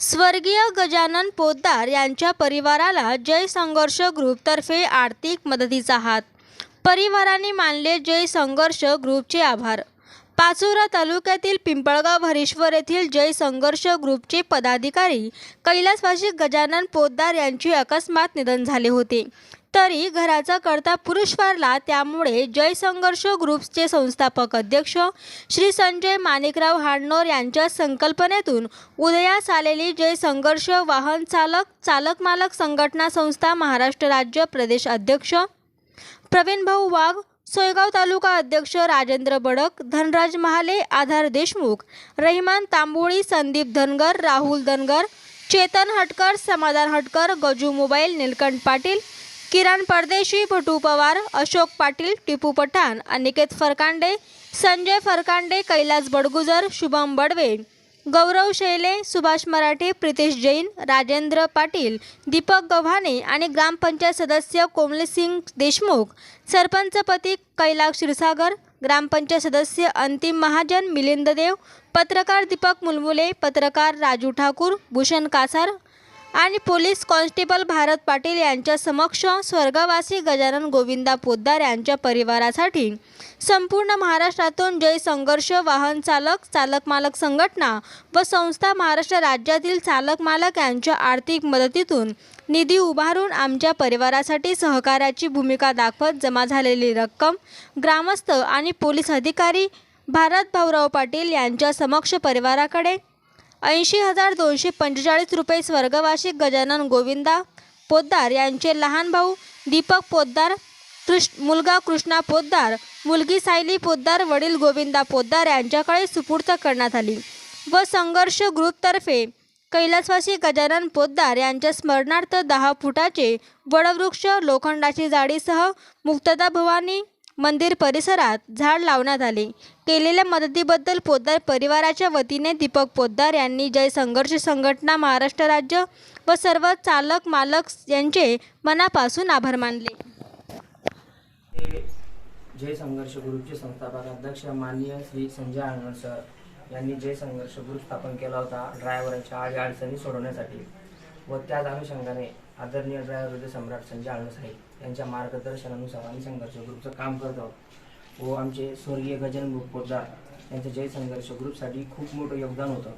स्वर्गीय गजानन पोद्दार यांच्या परिवाराला जय संघर्ष ग्रुपतर्फे आर्थिक मदतीचा हात. परिवाराने मानले जय संघर्ष ग्रुपचे आभार. पाचोरा तालुक्यातील पिंपळगाव हरीश्वर येथील जय संघर्ष ग्रुपचे पदाधिकारी कैलासवासी गजानन पोद्दार यांचे अकस्मात निधन झाले होते. तरी घराचा करता पुरुष वारला त्यामुळे जय संघर्ष ग्रुप्सचे संस्थापक अध्यक्ष श्री संजय माणिकराव हाडनोर यांच्या संकल्पनेतून उदयास आलेली जय संघर्ष वाहन चालक चालक मालक संघटना संस्था महाराष्ट्र राज्य प्रदेश अध्यक्ष प्रवीण भाऊ वाघ सोयगाव तालुका अध्यक्ष राजेंद्र बडक धनराज महाले आधार देशमुख रहिमान तांबोळी संदीप धनगर राहुल धनगर चेतन हटकर समाधान हटकर गजू मोबाईल निलकंठ पाटील किरण परदेशी भटू पवार अशोक पाटील टिपू पठाण अनिकेत फरकांडे संजय फरकांडे कैलास बडगुजर शुभम बडवे गौरव शैले सुभाष मराठे प्रितेश जैन राजेंद्र पाटील दीपक गव्हाणे आणि ग्रामपंचायत सदस्य कोमलसिंग देशमुख सरपंचपती कैलास क्षीरसागर ग्रामपंचायत सदस्य अंतिम महाजन मिलिंद देव पत्रकार दीपक मुलमुले पत्रकार राजू ठाकूर भूषण कासार आणि पोलीस कॉन्स्टेबल भारत पाटील यांच्या समक्ष स्वर्गवासी गजानन गोविंदा पोद्दार यांच्या परिवारासाठी संपूर्ण महाराष्ट्रातून जय संघर्ष वाहन चालक चालक मालक संघटना व संस्था महाराष्ट्र राज्यातील चालक मालक यांच्या आर्थिक मदतीतून निधी उभारून आमच्या परिवारासाठी सहकार्याची भूमिका दाखवत जमा झालेली रक्कम ग्रामस्थ आणि पोलीस अधिकारी भारत भाऊराव पाटील यांच्या समक्ष परिवाराकडे ऐंशी हजार दोनशे पंचेचाळीस रुपये स्वर्गवासी गजानन गोविंदा पोद्दार यांचे लहान भाऊ दीपक पोद्दार कृष् मुलगा कृष्णा पोद्दार मुलगी सायली पोद्दार वडील गोविंदा पोद्दार यांच्याकडे सुपूर्त करण्यात आली व संघर्ष ग्रुपतर्फे कैलासवासी गजानन पोद्दार यांच्या स्मरणार्थ दहा फुटाचे वडवृक्ष लोखंडाची जाडीसह मुक्तदा भवानी मंदिर परिसरात झाड लावण्यात आले. केलेल्या मदतीबद्दल पोद्दार परिवाराच्या वतीने दीपक पोद्दार यांनी जय संघर्ष संघटना महाराष्ट्र राज्य व सर्व चालक मालक यांचे मनापासून आभार मानले. जय संघर्ष ग्रुपचे संस्थापक अध्यक्ष माननीय श्री संजय आनंद सर यांनी जय संघर्ष ग्रुप स्थापन केला होता ड्रायव्हरांच्या आडी अडचणी सोडवण्यासाठी व त्याच अनुषंगाने आदरणीय ड्रायव्हर हृदय सम्राट संजय आनंद साहेब यांच्या मार्गदर्शनानुसार आम्ही संघर्ष ग्रुपचं काम करत आहोत. व आमचे स्वर्गीय गजानन ग्रुप पोद्दार यांचं जय संघर्ष ग्रुपसाठी खूप मोठं योगदान होतं.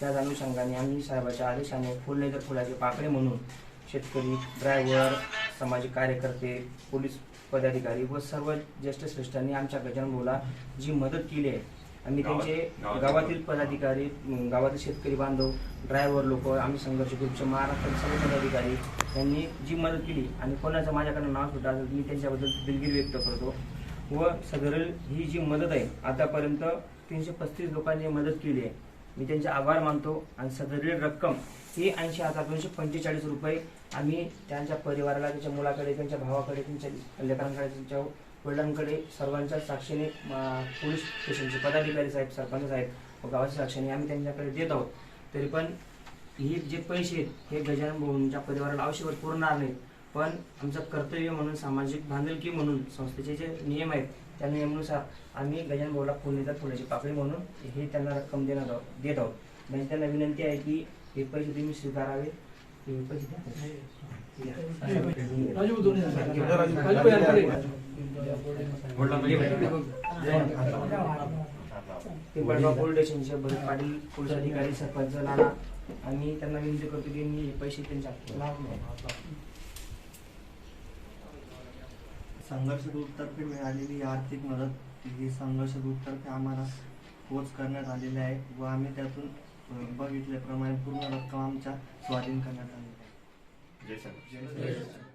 त्याच अनुषंगाने आम्ही साहेबाच्या आदेशाने फुलने तर फुलाचे पाकळे म्हणून शेतकरी ड्रायव्हर सामाजिक कार्यकर्ते पोलीस पदाधिकारी व सर्व ज्येष्ठ श्रेष्ठांनी आमच्या गजानन भाऊला जी मदत केली आहे आम्ही त्यांचे गावातील पदाधिकारी गावातील शेतकरी बांधव ड्रायव्हर लोक आम्ही संघर्ष ग्रुपचे महाराष्ट्रातील सर्व पदाधिकारी यांनी जी मदत केली आणि कोणाचं माझ्याकडनं नाव सुद्धा असेल, मी त्यांच्याबद्दल दिलगिरी व्यक्त करतो. व सदर ही जी मदत आहे आतापर्यंत तीनशे पस्तीस लोकांनी मदत केली आहे. मी त्यांचे आभार मानतो आणि सदरील रक्कम ही ऐंशी हजार दोनशे पंचेचाळीस रुपये आम्ही त्यांच्या परिवाराला त्यांच्या मुलाकडे त्यांच्या भावाकडे त्यांच्या लेकरांकडे त्यांच्या वडिलांकडे सर्वांच्या साक्षीने पोलीस स्टेशनचे पदाधिकारी साहेब सरपंच साहेब व गावाच्या साक्षीने आम्ही त्यांच्याकडे देत आहोत. तरी पण हे जे पैसे आहेत हे गजानन भाऊंच्या परिवाराला आवश्यक पुरणार नाहीत. पण आमचं कर्तव्य म्हणून सामाजिक बांधिलकी म्हणून संस्थेचे जे नियम आहेत त्या नियमानुसार आम्ही गजानन भाऊला पुण्याच्या फुलाची पाकळी म्हणून हे त्यांना रक्कम देणार आहोत देत आहोत. म्हणजे त्यांना विनंती आहे की हे पैसे तुम्ही स्वीकारावे पिंपळगाव पोलीस स्टेशनचे भरत पाटील पोलीस अधिकारी सरपंच नाना आणि त्यांना विनंती करतो की मी हे पैसे त्यांच्या संघर्ष ग्रुपतर्फे मिळालेली ही आर्थिक मदत ही संघर्ष ग्रुपतर्फे आम्हाला पोच करण्यात आलेली आहे व आम्ही त्यातून बघितल्याप्रमाणे पूर्ण रक्कम आमच्या स्वाधीन करण्यात आली आहे. जय संघर्ष